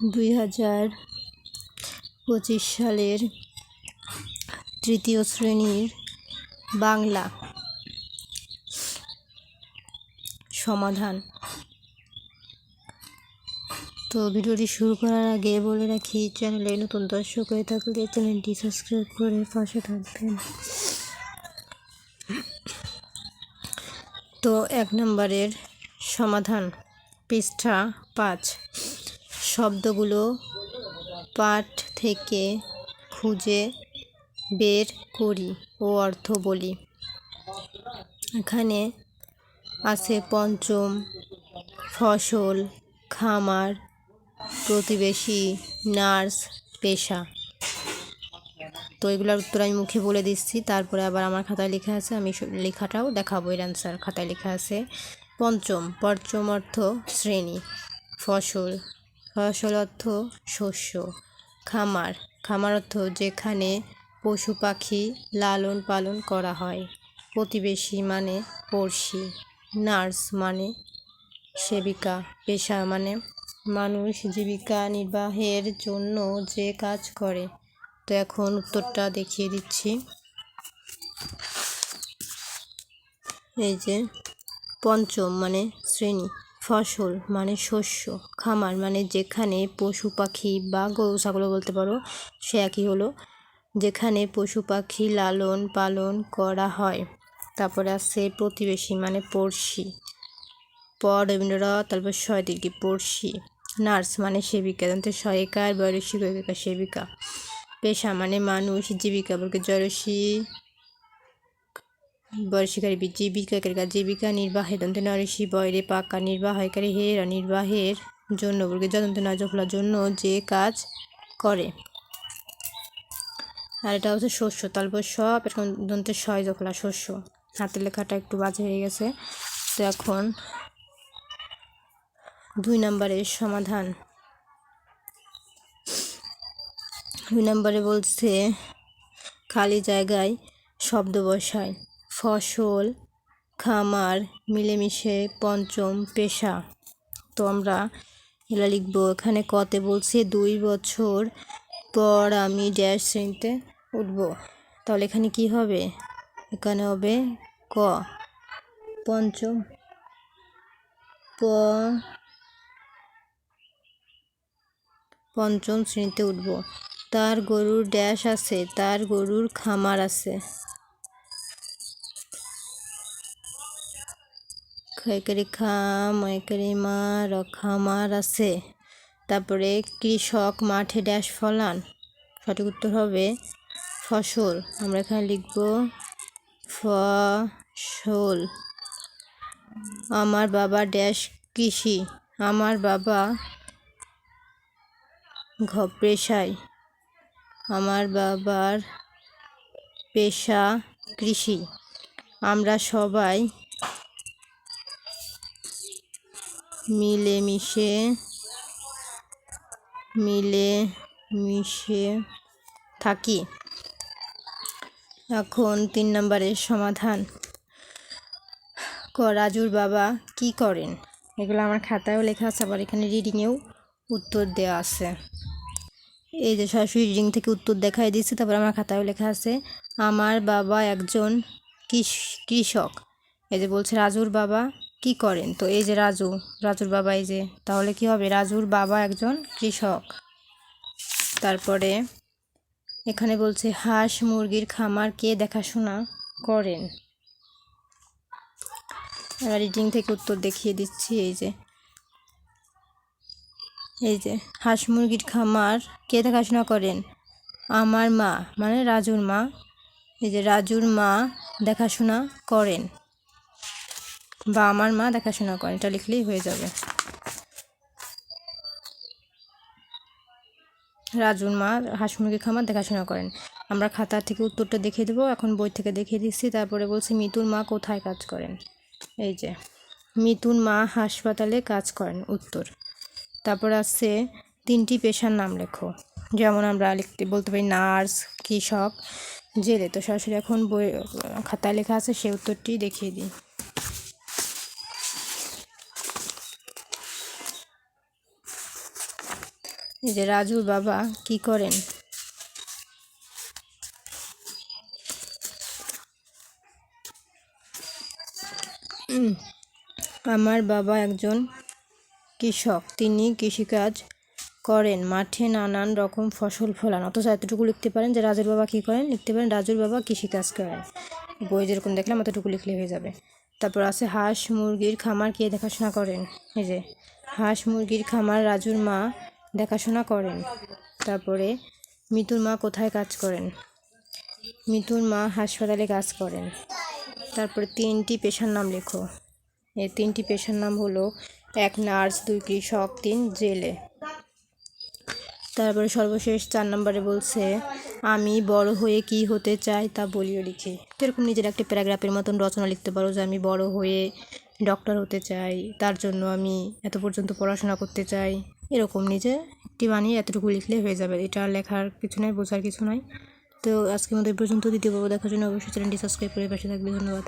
দুই হাজার পঁচিশ সালের তৃতীয় শ্রেণির বাংলা সমাধান। তো ভিডিওটি শুরু করার আগে বলে রাখি, চ্যানেলে নতুন দর্শক হয়ে থাকলে চ্যানেলটি সাবস্ক্রাইব করে পাশে থাকবেন। তো এক নম্বরের সমাধান, পৃষ্ঠা পাঁচ। শব্দগুলো পাঠ থেকে খুঁজে বের করি ও অর্থ বলি। এখানে আছে পঞ্চম ফসল, খামার, প্রতিবেশী, নার্স, পেশা। তো এগুলোর উত্তর আমি মুখে বলে দিচ্ছি, তারপরে আবার আমার খাতায় লেখা আছে, আমি লেখাটাও দেখাবো, এর অ্যান্সার খাতায় লেখা আছে। পঞ্চম পঞ্চম অর্থ শ্রেণি, ফসল ফসল অর্থ শস্য। খামার। খামার অর্থ যেখানে পশু পাখি লালন পালন করা হয়। প্রতিবেশী মানে পড়শি। নার্স মানে সেবিকা। পেশা মানে মানুষ জীবিকা নির্বাহের জন্য যে কাজ করে। তো এখন উত্তরটা দেখিয়ে দিচ্ছি। এই যে পঞ্চম মানে শ্রেণি। ফসল মানে শস্য, খামার মানে যেখানে পশু পাখি বা গরু ছাগলও বলতে পারো, সে একই হলো। যেখানে পশু পাখি লালন পালন করা হয়। তারপরে আছে প্রতিবেশী মানে পড়শি। পর রবীন্দ্র তারপর ছয় দীর্ঘি পড়শি। নার্স মানে সেবিকা জানতে আর বয়সী সেবিকা। পেশা মানে মানুষ, জীবিকা বলতে জয়সী বয়সীকারী জীবিকাকারী কাজ, জীবিকা নির্বাহে দন্তে নরসি বয়রে পাকা নির্বাহকারী হের নির্বাহের জন্য বলকে যদন্ত না জফলার জন্য যে কাজ করে। আর এটা হচ্ছে শস্য, তারপর সব এরকম দন্তে ছয় জফলা শস্য। হাতের লেখাটা একটু বাজে হয়ে গেছে। তো এখন দুই নম্বরের সমাধান। দুই নম্বরে বলছে, খালি জায়গায় শব্দ বসায়। ফসল, খামার, মিলেমিশে পঞ্চম পেশা। তো আমরা এগুলো লিখব এখানে কতে বলছে দুই বছর পর আমি ড্যাশ শ্রেণীতে উঠব। তাহলে এখানে কি হবে? এখানে হবে ক। পঞ্চম প পঞ্চম শ্রেণীতে উঠব। তার গরুর ড্যাশ আছে, তার গরুর খামার আছে। খয়কারি খাম ময়কারি মা র খামার আছে। তারপরে কৃষক মাঠে ড্যাশ ফলান। সঠিক উত্তর হবে ফসল। আমরা এখানে লিখব ফসল। আমার বাবা ড্যাশ কৃষি। আমার বাবা ঘ পেশায় আমার বাবার পেশা কৃষি। আমরা সবাই মিলেমিশে মিলে মিশে থাকি। এখন তিন নম্বরের সমাধান। ক, রাজুর বাবা কি করেন? এগুলো আমার খাতায়ও লেখা আছে, আবার এখানে রিডিংয়েও উত্তর দেওয়া আছে। এই যে সরাসরি রিডিং থেকে উত্তর দেখাই দিচ্ছে তারপর আমার খাতায়ও লেখা আছে, আমার বাবা একজন কৃষ- কৃষক। এই যে বলছে, রাজুর বাবা কি করেন? তো এই যে রাজু, রাজুর বাবা এই যে, তাহলে কি হবে? রাজুর বাবা একজন কৃষক। তারপরে এখানে বলছে, হাঁস মুরগির খামার কে দেখাশোনা করেন? রিডিং থেকে উত্তর দেখিয়ে দিচ্ছি, এই যে। এই যে, হাঁস মুরগির খামার কে দেখাশোনা করেন? আমার মা মানে রাজুর মা। এই যে, রাজুর মা দেখাশোনা করেন। বা আমার মা দেখাশোনা করেন, এটা লিখলেই হয়ে যাবে। রাজুর মা হাঁস মুরগি খামার দেখাশোনা করেন। আমরা খাতা থেকে উত্তরটা দেখিয়ে দেবো, এখন বই থেকে দেখিয়ে দিচ্ছি, তারপরে বলছি, মিতুর মা কোথায় কাজ করেন? এই যে, মিতুর মা হাসপাতালে কাজ করেন। উত্তর। তারপর আছে তিনটি পেশার নাম লেখো। যেমন আমরা লিখতে, বলতে পারি, নার্স, কৃষক, জেলে। তো সরাসরি এখন বই, খাতায় লেখা আছে সে উত্তরটি দেখিয়ে দিই। এই যে রাজুর বাবা কি করেন? আমার বাবা একজন কৃষক। তিনি কৃষিকাজ করেন। মাঠে নানান রকম ফসল ফলান। অথচ এতটুকু লিখতে পারেন যে রাজুর বাবা কী করেন? লিখতে পারেন, রাজুর বাবা কৃষিকাজ করেন। বই যেরকম দেখলাম এতটুকু লিখলে হয়ে যাবে। তারপর আছে, হাঁস মুরগির খামার কে দেখাশোনা করেন? এই যে, হাঁস মুরগির খামার রাজুর মা দেখাশোনা করেন। তারপরে মিতুর মা কোথায় কাজ করেন? মিতুর মা হাসপাতালে কাজ করেন। তারপরে তিনটি পেশার নাম লেখো। এই তিনটি পেশার নাম হলো এক নার্স, দুই কৃষক, তিন জেলে। তারপরে সর্বশেষ চার নম্বরে বলছে, আমি বড় হয়ে কি হতে চাই তা বলিও লিখি। এরকম নিজের একটা প্যারাগ্রাফের মতন রচনা লিখতে পারো যে, আমি বড় হয়ে ডক্টর হতে চাই, তার জন্য আমি এত পর্যন্ত পড়াশোনা করতে চাই। এরকম নিজে একটি বানিয়ে এতটুকু লিখলে হয়ে যাবে। এটা লেখার কিছু নাই বোঝার কিছু নাই। তো আজকে এই পর্যন্ত। দ্বিতীয় পর্ব দেখার জন্য অবশ্যই চ্যানেলটি সাবস্ক্রাইব করে পাশে থাকবে। ধন্যবাদ।